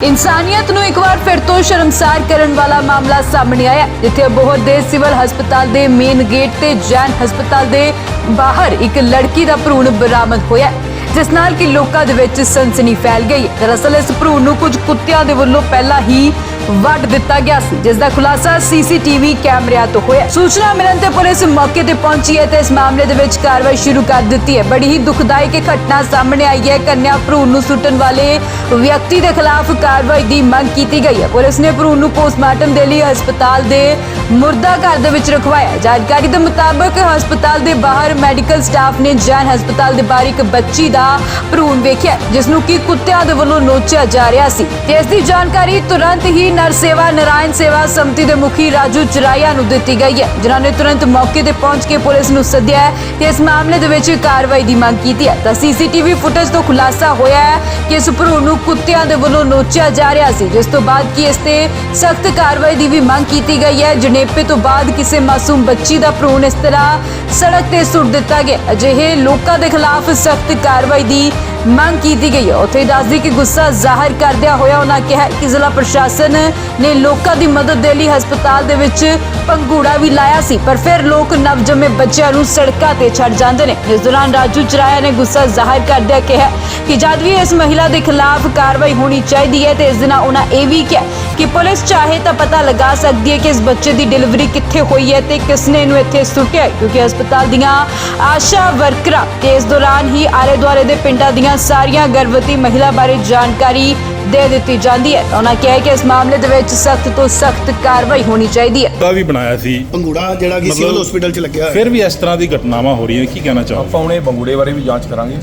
ਇਨਸਾਨੀਅਤ ਨੂੰ ਇੱਕ ਵਾਰ ਫਿਰ ਤੋਂ ਸ਼ਰਮਸਾਰ ਕਰਨ ਵਾਲਾ ਮਾਮਲਾ ਸਾਹਮਣੇ ਆਇਆ ਜਿੱਥੇ ਅਬੋਹਰ ਦੇ ਸਿਵਲ ਹਸਪਤਾਲ ਦੇ ਮੇਨ ਗੇਟ ਤੇ ਜੈਨ ਹਸਪਤਾਲ ਦੇ ਬਾਹਰ ਇੱਕ ਲੜਕੀ ਦਾ ਭਰੂਣ ਬਰਾਮਦ ਹੋਇਆ ਜਿਸ ਨਾਲ ਕਿ ਲੋਕਾਂ ਦੇ ਵਿੱਚ ਸਨਸਨੀ ਫੈਲ ਗਈ ਹੈ। ਦਰਅਸਲ ਇਸ ਭਰੂਣ ਨੂੰ ਕੁਝ ਕੁੱਤਿਆਂ ਦੇ ਵੱਲੋਂ ਪਹਿਲਾਂ ਹੀ ਵੱਢ ਦਿੱਤਾ ਗਿਆ ਸੀ ਜਿਸ ਦਾ ਖੁਲਾਸਾ ਸੀਸੀਟੀਵੀ ਕੈਮਰਿਆਂ ਤੋਂ ਹੋਇਆ। ਸੂਚਨਾ ਮਿਲਣ ਤੇ ਪੁਲਿਸ ਮੌਕੇ ਤੇ ਪਹੁੰਚੀ ਹੈ ਤੇ ਇਸ ਮਾਮਲੇ ਦੇ ਵਿੱਚ ਕਾਰਵਾਈ ਸ਼ੁਰੂ ਕਰ ਦਿੱਤੀ ਹੈ। ਬੜੀ ਹੀ ਦੁਖਦਾਇਕ ਘਟਨਾ ਸਾਹਮਣੇ ਆਈ ਹੈ। ਕੰਨਿਆ ਭਰੂਣ ਨੂੰ ਸੁੱਟਣ ਵਾਲੇ ਵਿਅਕਤੀ ਦੇ ਖਿਲਾਫ ਕਾਰਵਾਈ ਦੀ ਮੰਗ ਕੀਤੀ ਗਈ ਹੈ। ਪੁਲਿਸ ਨੇ ਭਰੂਣ ਨੂੰ ਪੋਸਟਮਾਰਟਮ ਦੇ ਲਈ ਹਸਪਤਾਲ ਦੇ ਮੁਰਦਾ ਘਰ ਦੇ ਵਿੱਚ ਰਖਵਾਇਆ ਜਾਣਕਾਰੀ ਦੇ ਮੁਤਾਬਕ ਹਸਪਤਾਲ ਦੇ ਬਾਹਰ ਮੈਡੀਕਲ ਸਟਾਫ ਨੇ ਜੈਨ ਹਸਪਤਾਲ ਦੇ ਬਾਹਰ ਇੱਕ ਬੱਚੀ ਦਾ ਭਰੂਣ ਵੇਖਿਆ ਜਿਸ ਨੂੰ ਕਿ ਕੁੱਤਿਆਂ ਦੇ ਵੱਲੋਂ ਨੋਚਿਆ ਜਾ ਰਿਹਾ ਸੀ। ਤੇ ਇਸ ਦੀ ਜਾਣਕਾਰੀ ਤੁਰੰਤ ਹੀ ਨਰ ਸੇਵਾ, ਨਾਰਾਇਣ ਸੇਵਾ ਸਮਤੀ ਦੇ ਮੁਖੀ ਰਾਜੂ ਚਰਾਇਆ ਨੂੰ ਦਿੱਤੀ ਗਈ ਹੈ, ਜਿਨ੍ਹਾਂ ਨੇ ਤੁਰੰਤ ਮੌਕੇ ਤੇ ਪਹੁੰਚ ਕੇ ਪੁਲਿਸ ਨੂੰ ਸੱਦਿਆ ਹੈ ਤੇ ਇਸ ਮਾਮਲੇ ਦੇ ਵਿੱਚ ਕਾਰਵਾਈ ਦੀ ਮੰਗ ਕੀਤੀ ਹੈ। ਤਾਂ ਸੀਸੀਟੀਵੀ ਫੁਟੇਜ ਤੋਂ ਖੁਲਾਸਾ ਹੋਇਆ ਹੈ ਕਿ ਇਸ ਭਰੂਣ ਨੂੰ ਕੁੱਤਿਆਂ ਦੇ ਵੱਲੋਂ ਨੋਚਿਆ ਜਾ ਰਿਹਾ ਸੀ, ਜਿਸ ਤੋਂ ਬਾਅਦ ਕਿ ਇਸ ਤੇ ਸਖਤ ਕਾਰਵਾਈ ਦੀ ਵੀ ਮੰਗ ਕੀਤੀ ਗਈ ਹੈ। ਜਨੇਪੇ ਤੋਂ ਬਾਅਦ ਕਿਸੇ ਮਾਸੂਮ ਬੱਚੀ ਦਾ ਭਰੂਣ ਇਸ ਤਰ੍ਹਾਂ ਸੜਕ ਤੇ ਸੁੱਟ ਦਿੱਤਾ ਗਿਆ। ਅਜਿਹੇ ਲੋਕਾਂ ਦੇ ਖਿਲਾਫ ਸਖਤ ਕਾਰਵਾਈ ਦੀ ਮੰਗ ਕੀਤੀ ਗਈ ਹੈ। ਉੱਥੇ ਦੱਸਦੀ ਕਿ ਗੁੱਸਾ ਜ਼ਾਹਰ ਕਰਦਿਆਂ ਹੋਇਆ ਉਹਨਾਂ ਕਿਹਾ ਕਿ ਜ਼ਿਲ੍ਹਾ ਪ੍ਰਸ਼ਾਸਨ ਨੇ ਲੋਕਾਂ ਦੀ ਮਦਦ ਦੇ ਲਈ ਹਸਪਤਾਲ ਦੇ ਵਿੱਚ ਪੰਗੂੜਾ ਵੀ ਲਾਇਆ ਸੀ, ਪਰ ਫਿਰ ਲੋਕ ਨਵਜੰਮੇ ਬੱਚਿਆਂ ਨੂੰ ਸੜਕਾਂ ਤੇ ਛੱਡ ਜਾਂਦੇ ਨੇ। ਇਸ ਦੌਰਾਨ ਰਾਜੂ ਚਰਾਇਆ ਨੇ ਗੁੱਸਾ ਜ਼ਾਹਰ ਕਰਦਿਆਂ ਕਿਹਾ ਕਿ ਜਦ ਵੀ ਇਸ ਮਹਿਲਾ ਦੇ ਖਿਲਾਫ ਕਾਰਵਾਈ ਹੋਣੀ ਚਾਹੀਦੀ ਹੈ ਤੇ ਇਸ ਦਿਨ ਉਹਨਾਂ ਇਹ ਵੀ ਕਿਹਾ ਕਿ ਪੁਲਿਸ ਚਾਹੇ ਤਾਂ ਪਤਾ ਲਗਾ ਸਕਦੀ ਹੈ ਕਿ ਇਸ ਬੱਚੇ ਦੀ ਡਿਲੀਵਰੀ ਕਿੱਥੇ ਹੋਈ ਹੈ ਤੇ ਕਿਸ ਨੇ ਇਹਨੂੰ ਇੱਥੇ ਸੁੱਟਿਆ ਕਿਉਂਕਿ ਹਸਪਤਾਲ ਦੀਆਂ ਆਸ਼ਾ ਵਰਕਰਾਂ ਤੇ ਇਸ ਦੌਰਾਨ ਹੀ ਆਲੇ ਦੁਆਲੇ ਦੇ ਪਿੰਡਾਂ ਦੀਆਂ ਸਾਰੀਆਂ ਗਰਭਵਤੀ ਮਹਿਲਾ ਬਾਰੇ ਜਾਣਕਾਰੀ ਦੇ ਦਿੱਤੀ ਜਾਂਦੀ ਹੈ। ਉਹਨਾਂ ਕਿਹਾ ਕਿ ਇਸ ਮਾਮਲੇ ਦੇ ਵਿੱਚ ਸਖਤ ਤੋਂ ਸਖਤ ਕਾਰਵਾਈ ਹੋਣੀ ਚਾਹੀਦੀ ਹੈ। ਦਾ ਵੀ ਬਣਾਇਆ ਸੀ। ਪੰਗੂੜਾ ਜਿਹੜਾ ਕਿ ਸਿਵਲ ਹਸਪੀਟਲ 'ਚ ਲੱਗਿਆ ਹੋਇਆ। ਫਿਰ ਵੀ ਇਸ ਤਰ੍ਹਾਂ ਦੀ ਘਟਨਾਵਾਂ ਹੋ ਰਹੀਆਂ ਕੀ ਕਹਿਣਾ ਚਾਹੋ ਆਪਾਂ ਹੁਣੇ ਬੰਗੂੜੇ ਬਾਰੇ ਵੀ ਜਾਂਚ ਕਰਾਂਗੇ।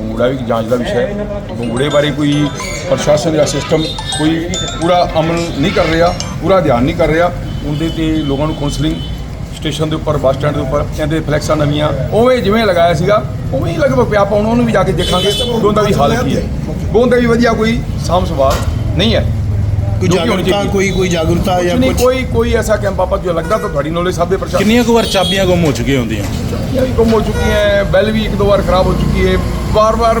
ਬੰਗੂੜਾ ਵੀ ਜਾਂਚ ਦਾ ਵਿਸ਼ਾ ਹੈ। ਬੰਗੂੜੇ ਬਾਰੇ ਕੋਈ ਪ੍ਰਸ਼ਾਸਨ ਜਾਂ ਸਿਸਟਮ ਕੋਈ ਪੂਰਾ ਅਮਲ ਨਹੀਂ ਕਰ ਰਿਹਾ, ਪੂਰਾ ਧਿਆਨ ਨਹੀਂ ਕਰ ਰਿਹਾ। ਉਹਦੇ ਤੇ ਲੋਕਾਂ ਨੂੰ ਕਾਉਂਸਲਿੰਗ ਸਟੇਸ਼ਨ ਦੇ ਉੱਪਰ, ਬੱਸ ਸਟੈਂਡ ਦੇ ਉੱਪਰ, ਕਹਿੰਦੇ ਫਲੈਕਸਾਂ ਨਵੀਆਂ, ਉਵੇਂ ਜਿਵੇਂ ਲਗਾਇਆ ਸੀਗਾ, ਉਵੇਂ ਹੀ ਲਗਭਗ ਪਿਆ, ਆਪਾਂ ਉਹਨਾਂ ਨੂੰ ਵੀ ਜਾ ਕੇ ਦੇਖਾਂਗੇ। ਉਹਦਾ ਵੀ ਹਾਲ ਕੀ ਹੈ? ਉਹਦਾ ਵੀ ਵਧੀਆ, ਕੋਈ ਸਾਂਭ ਸੰਭਾਲ ਨਹੀਂ ਹੈ। ਕੋਈ ਜੋ ਕਿ ਹੋਣੀ ਜਾਗਰੂਕਤਾ ਚਾਹੀਦੀ। ਕੋਈ ਕੋਈ ਜਾਗਰੂਕਤਾ ਜਾਂ ਨਹੀਂ ਕੁਝ ਕੋਈ ਕੋਈ ਐਸਾ ਕੈਂਪ ਆਪਾਂ ਜੋ ਲੱਗਦਾ ਤਾਂ ਤੁਹਾਡੀ ਨੌਲੇਜ ਸਭ ਦੇ ਪ੍ਰਸ਼ਾਸਨ ਕਿੰਨੀਆਂ ਕੁ ਵਾਰ ਚਾਬੀਆਂ ਗੁੰਮ ਹੋ ਚੁੱਕੀਆਂ ਹੁੰਦੀਆਂ? ਇਹ ਵੀ ਗੁੰਮ ਹੋ ਚੁੱਕੀ ਹੈ ਬੈਲ ਵੀ ਇੱਕ ਦੋ ਵਾਰ ਖਰਾਬ ਹੋ ਚੁੱਕੀ ਹੈ ਵਾਰ-ਵਾਰ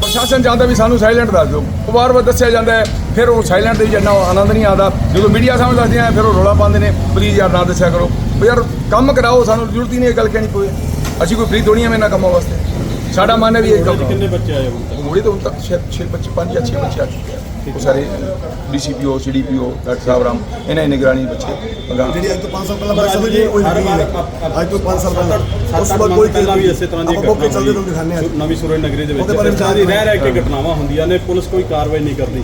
ਪ੍ਰਸ਼ਾਸਨ ਚਾਹੁੰਦਾ ਵੀ ਸਾਨੂੰ ਸਾਇਲੈਂਟ ਦੱਸ ਦਿਓ। ਉਹ ਵਾਰ-ਵਾਰ ਦੱਸਿਆ ਜਾਂਦਾ ਹੈ ਫਿਰ ਉਹ ਸਾਇਲੈਂਟ ਦੇ ਇੰਨਾ ਆਨੰਦ ਨਹੀਂ ਆਉਂਦਾ। ਜਦੋਂ ਮੀਡੀਆ ਸਾਹਮਣੇ ਦੱਸਦੇ ਆ ਫਿਰ ਉਹ ਰੌਲਾ ਪਾਉਂਦੇ ਨੇ ਪਲੀਜ਼ ਯਾਰ ਨਾ ਦੱਸਿਆ ਕਰੋ। ਵੀ ਯਾਰ ਕੰਮ ਕਰਾਓ ਸਾਨੂੰ ਜ਼ਰੂਰਤ ਹੀ ਨਹੀਂ ਇਹ ਗੱਲ ਕਹਿਣੀ ਕੋਈ ਅਸੀਂ ਕੋਈ ਫਰੀ ਥੋੜ੍ਹੀ ਹਾਂ ਇਹਨਾਂ ਕੰਮਾਂ ਵਾਸਤੇ। ਸਾਡਾ ਮਨ ਹੈ ਵੀ ਇਹ ਕੰਮ ਕਿੰਨੇ ਬੱਚੇ ਆਏ ਹੁਣ ਮੁੜੇ ਤਾਂ ਹੁਣ ਤੱਕ ਸ਼ਾਇਦ 6 ਬੱਚੇ 5 ਜਾਂ 6 ਬੱਚੇ ਆ ਚੁੱਕੇ ਆ। ਉਹ ਸਾਰੇ ਡੀਸੀਪੀਓ ਸੀਡੀਪੀਓ ਡਾਕਟਰ ਸਾਹਿਬ ਰਾਮ ਇਹਨਾਂ ਦੀ ਨਿਗਰਾਨੀ ਬੱਚੇ ਅਗਾਂਹ ਜਿਹੜੀ ਅੱਜ ਤੋਂ 5 ਸਾਲ ਪਹਿਲਾਂ ਬੜੀ ਸਮਝ ਨਹੀਂ ਕੋਈ ਨਹੀਂ ਹੈ। ਅੱਜ ਤੋਂ 5 ਸਾਲ ਪਹਿਲਾਂ। ਉਸ ਤੋਂ ਬਾਅਦ ਕੋਈ ਪਹਿਲਾਂ ਵੀ ਇਸੇ ਤਰ੍ਹਾਂ ਦੀ ਦਿਖਾਣੇ ਆ ਨਵੀਂ ਸੁਰਜ ਨਗਰੀ ਦੇ ਵਿੱਚ ਰਹਿ ਰਹਿ ਕੇ ਘਟਨਾਵਾਂ ਹੁੰਦੀਆਂ ਨੇ ਪੁਲਿਸ ਕੋਈ ਕਾਰਵਾਈ ਨਹੀਂ ਕਰਦੀ।